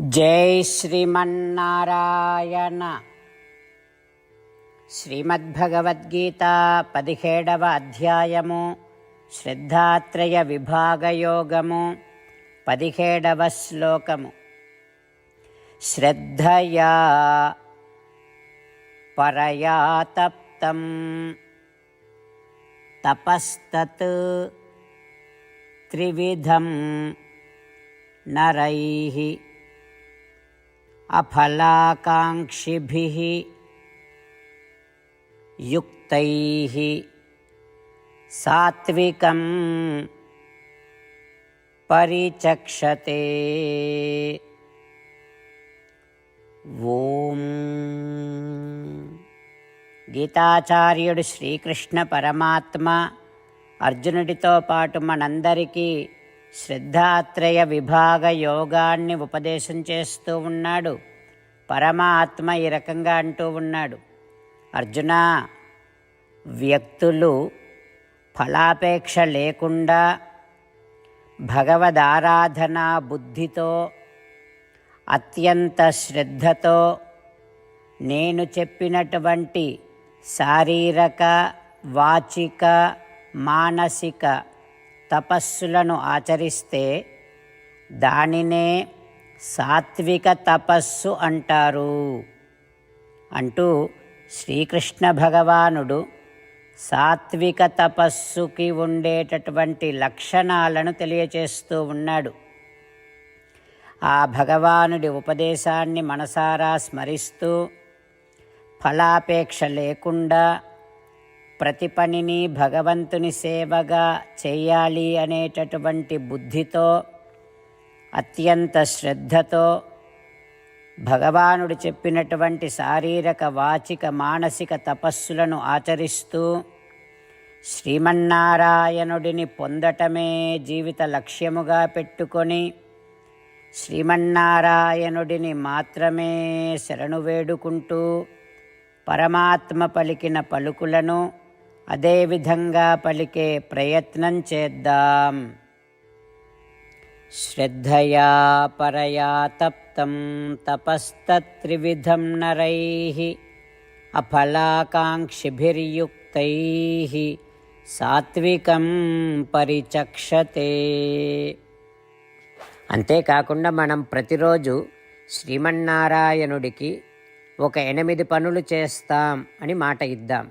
జై శ్రీమన్నారాయణ. శ్రీమద్భగవద్గీత పదిహేడవ అధ్యాయము శ్రద్ధాత్రయ విభాగయోగము పదిహేడవ శ్లోకము. శ్రద్ధయా పరయా తప్తం తపస్తత్ త్రివిధం నరైः. अफलाकाङ्क्षिभिः युक्तैः सात्विकं परिचक्षते ఓం గీతాచార్యుడు శ్రీకృష్ణ పరమాత్మ అర్జునుడితో పాటు మనందరికీ శ్రద్ధాత్రయ విభాగ యోగాన్ని ఉపదేశం చేస్తూ ఉన్నాడు. పరమాత్మ ఈ రకంగా అంటూ ఉన్నాడు. అర్జున వ్యక్తులు ఫలాపేక్ష లేకుండా భగవదారాధనా బుద్ధితో అత్యంత శ్రద్ధతో నేను చెప్పినటువంటి శారీరక వాచిక మానసిక తపస్సులను ఆచరిస్తే దానినే సాత్విక తపస్సు అంటారు. అంటూ శ్రీకృష్ణ భగవానుడు సాత్విక తపస్సుకి ఉండేటటువంటి లక్షణాలను తెలియచేస్తూ ఉన్నాడు. ఆ భగవానుడి ఉపదేశాన్ని మనసారా స్మరిస్తూ ఫలాపేక్ష లేకుండా ప్రతి పనిని భగవంతుని సేవగా చేయాలి అనేటటువంటి బుద్ధితో అత్యంత శ్రద్ధతో భగవానుడు చెప్పినటువంటి శారీరక వాచిక మానసిక తపస్సులను ఆచరిస్తూ శ్రీమన్నారాయణుడిని పొందటమే జీవిత లక్ష్యముగా పెట్టుకొని శ్రీమన్నారాయణుడిని మాత్రమే శరణు వేడుకుంటూ పరమాత్మ పలికిన పలుకులను అదేవిధంగా పలికే ప్రయత్నం చేద్దాం. శ్రద్ధయా పరయా తప్తం తపస్తత్రివిధం నరై అఫలాకాంక్షిభిర్యుక్తై సాత్వికం పరిచక్షతే. అంతేకాకుండా మనం ప్రతిరోజు శ్రీమన్నారాయణుడికి ఒక ఎనిమిది పనులు చేస్తాం అని మాట ఇద్దాం.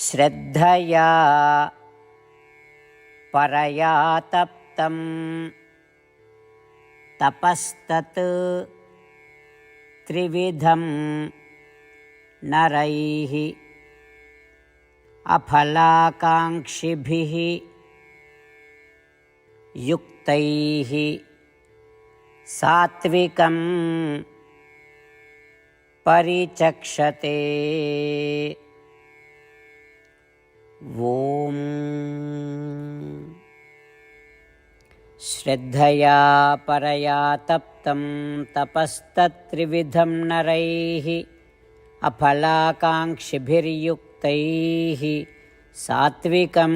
श्रद्धया परया तप्तं। तपस्तत् त्रिविधं नरैः अफलाकाङ्क्षिभिः युक्तैः सात्विकं परिचक्षते। ॐ श्रद्धया परया तप्तं तपस्तत्त्रिविधं नरैः अफलाकाङ्क्षिभिर्युक्तैः సాత్వికం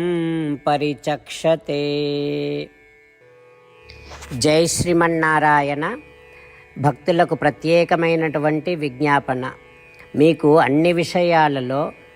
పరిచక్షతే జై శ్రీమన్నారాయణ భక్తులకు ప్రత్యేకమైనటువంటి విజ్ఞాపన మీకు అన్ని విషయాలలో